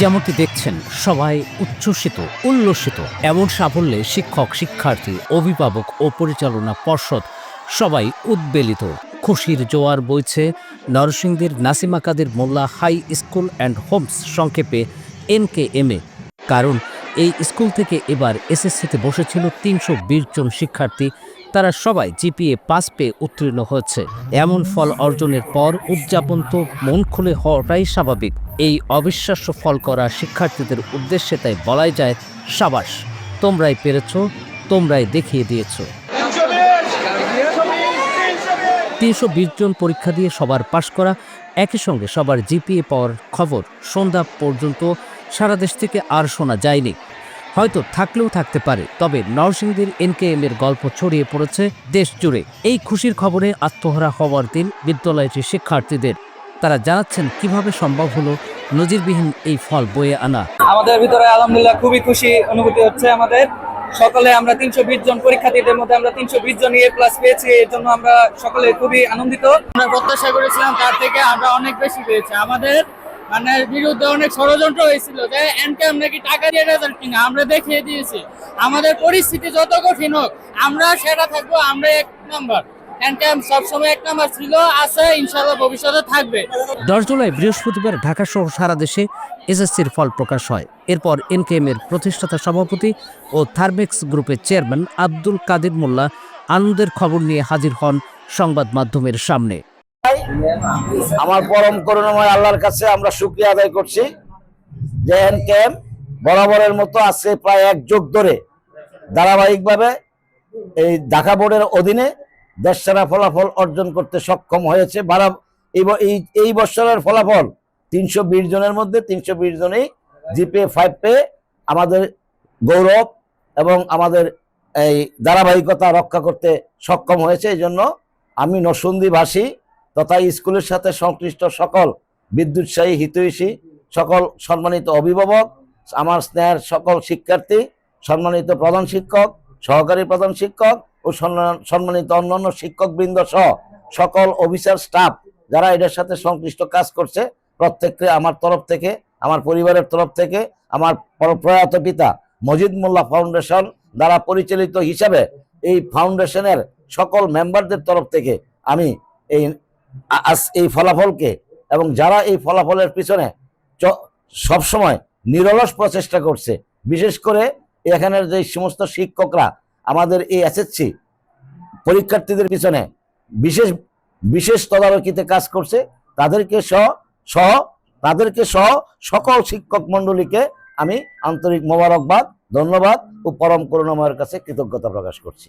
যেমনটি দেখছেন, সবাই উচ্ছ্বসিত, উল্লসিত। এমন সাফল্যে শিক্ষক, শিক্ষার্থী, অভিভাবক ও পরিচালনা পর্ষদ সবাই উদ্বেলিত। খুশির জোয়ার বইছে নরসিংদীর Nasima Kader Molla high school and homes সংক্ষেপে এনকেএমএ। কারণ এই স্কুল থেকে এবার এসএসসিতে বসেছিল তিনশো বিশ জন শিক্ষার্থী তারা সবাই জিপিএ পাস পেয়ে উত্তীর্ণ হয়েছে। এমন ফল অর্জনের পর উদযাপন তো মন খুলে হওয়াটাই স্বাভাবিক। এই অবিশ্বাস্য ফল করা শিক্ষার্থীদের উদ্দেশ্যে তাই বলাই যায়, সাবাস। তোমরাই পেরেছ, তোমরাই দেখিয়ে দিয়েছ। তিনশো বিশ জন পরীক্ষা দিয়ে সবার পাশ করা, একই সঙ্গে সবার জিপিএ পাওয়ার খবর সন্ধ্যা পর্যন্ত সারা দেশ থেকে আর শোনা যায়নি। হয়তো থাকলেও থাকতে পারে। তবে নরসিংদীর এনকেএম এর গল্প ছড়িয়ে পড়েছে দেশ জুড়ে। এই খুশির খবরে আত্মহারা হওয়ার দিন বিদ্যালয়টির শিক্ষার্থীদের। তারা জানাচ্ছেন, কীভাবে সম্ভব হলো নজিরবিহীন এই ফল বয়ে আনা? আমাদের ভিতরে আলহামদুলিল্লাহ খুবই খুশি অনুভূতি হচ্ছে আমাদের। সকালে আমরা তিনশো বিশ জন পরীক্ষার্থীদের মধ্যে আমরা তিনশো বিশ জন এ প্লাস পেয়েছি। এর জন্য আমরা সকলে খুবই আনন্দিত। আমরা প্রত্যাশা করেছিলাম তার থেকে আমরা অনেক বেশি পেয়েছি। আমাদের মানে বিরুদ্ধে অনেক ষড়যন্ত্র হয়েছিল যে এনকেম নাকি টাকা দিয়ে রেজাল্ট কিনা? আমরা দেখিয়ে দিয়েছি। আমাদের পরিস্থিতি যত কঠিন হোক, আমরা সেটা থাকব, আমরা এক নম্বর। দশ জুলাই, বৃহস্পতিবার ঢাকা সহ সারা দেশে এসএসসির ফল প্রকাশ হয়। এরপর এনকেএম এর প্রতিষ্ঠাতা সভাপতি ও থার্মেক্স গ্রুপের চেয়ারম্যান আব্দুল কাদের মোল্লা আনন্দের খবর নিয়ে হাজির হন সংবাদ মাধ্যমের সামনে। আমার পরম করুণাময় আল্লাহর কাছে আমরা শুক্রিয়া আদায় করছি যে এনকেএম বরাবরের মতো আছে প্রায় এক যুগ ধরে ধারাবাহিকভাবে এই ঢাকা বোর্ডের অধীনে দেশ দেশসেরা ফলাফল অর্জন করতে সক্ষম হয়েছে। বারা এই বছরের ফলাফল তিনশো বিশ জনের মধ্যে তিনশো বিশ জনেই জিপে ফাইভ পে আমাদের গৌরব এবং আমাদের এই ধারাবাহিকতা রক্ষা করতে সক্ষম হয়েছে। এই জন্য আমি নসুন্দিভাষী তথা স্কুলের সাথে সংশ্লিষ্ট সকল বিদ্যুৎসাহী, হিতৈষী, সকল সম্মানিত অভিভাবক, আমার স্নেহের সকল শিক্ষার্থী, সম্মানিত প্রধান শিক্ষক, সহকারী প্রধান শিক্ষক ও সম্মানিত অন্যান্য শিক্ষকবৃন্দ সহ সকল অফিসার স্টাফ যারা এটার সাথে সংশ্লিষ্ট কাজ করছে, প্রত্যেককে আমার তরফ থেকে, আমার পরিবারের তরফ থেকে, আমার প্রয়াত পিতা মজিদ মোল্লা ফাউন্ডেশন দ্বারা পরিচালিত হিসাবে এই ফাউন্ডেশনের সকল মেম্বারদের তরফ থেকে আমি এই এই ফলাফলকে এবং যারা এই ফলাফলের পিছনে সবসময় নিরলস প্রচেষ্টা করছে, বিশেষ করে এখানের যে সমস্ত শিক্ষকরা, আমাদের এই এসএসসি পরীক্ষার্থীদের পিছনে বিশেষ বিশেষ তদারকিতে কাজ করছে, তাদেরকে সহ সহ, তাদেরকে সহ সকল শিক্ষক মণ্ডলীকে আমি আন্তরিক মোবারকবাদ, ধন্যবাদ ও পরম করুণাময়ের কাছে কৃতজ্ঞতা প্রকাশ করছি।